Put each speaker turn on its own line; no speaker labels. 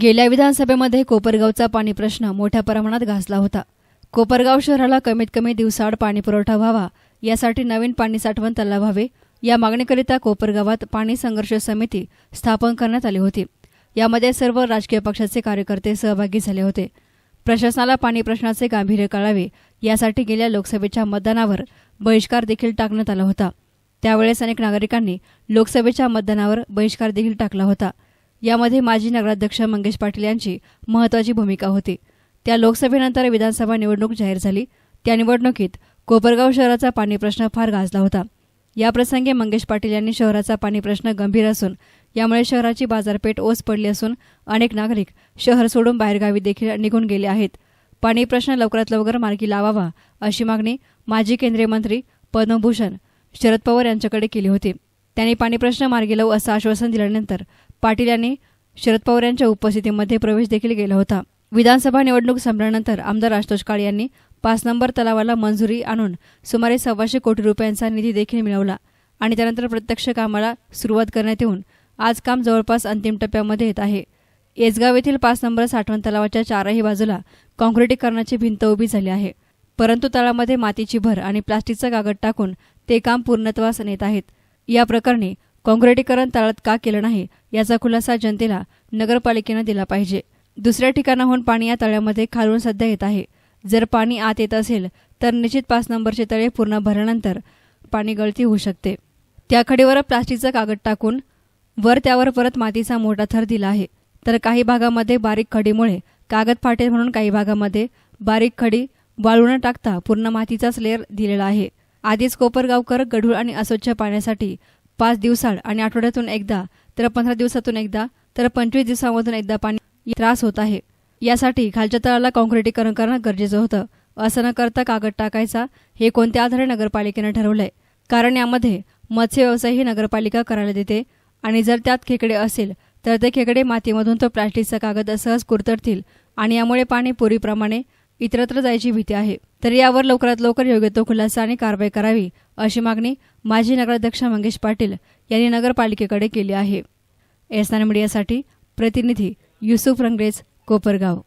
गेल्या विधानसभेमध्ये कोपरगावचा पाणी प्रश्न मोठ्या प्रमाणात घासला होता. कोपरगाव शहराला कमीत कमी दिवसाआड पाणी पुरवठा व्हावा यासाठी नवीन पाणी साठवण तलाव व्हावे या मागणीकरिता कोपरगावात पाणी संघर्ष समिती स्थापन करण्यात आली होती. यामध्ये सर्व राजकीय पक्षाचे कार्यकर्ते सहभागी झाले होते. प्रशासनाला पाणी प्रश्नाचे गांभीर्य कळावे यासाठी गेल्या लोकसभेच्या मतदानावर बहिष्कार देखील टाकण्यात आला होता. त्यावेळेस अनेक नागरिकांनी लोकसभेच्या मतदानावर बहिष्कार देखील टाकला होता. यामध्ये माजी नगराध्यक्ष मंगेश पाटील यांची महत्वाची भूमिका होती. त्या लोकसभेनंतर विधानसभा निवडणूक जाहीर झाली. त्या निवडणुकीत कोपरगाव शहराचा पाणी प्रश्न फार गाजला होता. याप्रसंगी मंगेश पाटील यांनी शहराचा पाणी प्रश्न गंभीर असून यामुळे शहराची बाजारपेठ ओस पडली असून अनेक नागरिक शहर सोडून बाहेरगावी देखील निघून गेले आहेत. पाणी प्रश्न लवकरात लवकर मार्गी लावावा अशी मागणी माजी केंद्रीय मंत्री पद्मभूषण शरद पवार यांच्याकडे केली होती. त्यांनी पाणी प्रश्न मार्गी लावू असं आश्वासन दिल्यानंतर पाटील यांनी शरद पवार यांच्या उपस्थितीमध्ये प्रवेश देखील केला होता. विधानसभा निवडणूक संपल्यानंतर आमदार आशुतोष काळे यांनी पाच नंबर तलावाला मंजुरी आणून सुमारे सव्वाशे कोटी रुपयांचा निधी देखील मिळवला आणि त्यानंतर प्रत्यक्ष कामाला सुरुवात करण्यात येऊन आज काम जवळपास अंतिम टप्प्यामध्ये येत आहे. येसगाव येथील पाच नंबर साठवण तलावाच्या चारही बाजूला काँक्रिटीकरणाची भिंत उभी झाली आहे. परंतु तळामध्ये मातीची भर आणि प्लास्टिकचा कागद टाकून ते काम पूर्णत्वास नेत आहेत. या प्रकरणी काँक्रिटीकरण तळात का केलं नाही याचा खुलासा जनतेला नगरपालिकेनं दिला पाहिजे. दुसऱ्या ठिकाणाहून पाणी या तळ्यामध्ये खालून सध्या येत आहे. जर पाणी आत येत असेल तर निश्चित पाच नंबरचे तळे पूर्ण भरल्यानंतर पाणी गळती होऊ शकते. त्या खडीवर प्लास्टिकचा कागद टाकून वर त्यावर परत मातीचा मोठा थर दिला आहे. तर काही भागामध्ये बारीक खडीमुळे कागद फाटेल म्हणून काही भागामध्ये बारीक खडी वाळू न टाकता पूर्ण मातीचाच लेअर दिलेला आहे. आधीच कोपरगावकर गढूळ आणि अस्वच्छ पाण्यासाठी पाच दिवसाड आणि आठवड्यातून एकदा तर पंधरा दिवसातून एकदा तर पंचवीस दिवसामधून एकदा पाणी त्रास होत आहे. यासाठी खालच्या तळाला काँक्रिटीकरण करणं गरजेचं होतं. असं न करता कागद टाकायचा हे कोणत्या आधारे नगरपालिकेनं ठरवलंय? कारण यामध्ये मत्स्य व्यवसाय ही नगरपालिका करायला देते आणि जर त्यात खेकडे असेल तर ते खेकडे मातीमधून तो प्लास्टिकचा कागद सहज कुरतडतील आणि यामुळे पाणी पुरीप्रमाणे इतरत्र जायची भीती आहे. तर यावर लवकरात लवकर योग्य तो खुलासा आणि कारवाई करावी अशी मागणी माजी नगराध्यक्ष मंगेश पाटील यांनी नगरपालिकेकडे केली आहे. एस मीडियासाठी प्रतिनिधी युसुफ रंगरेज कोपरगाव.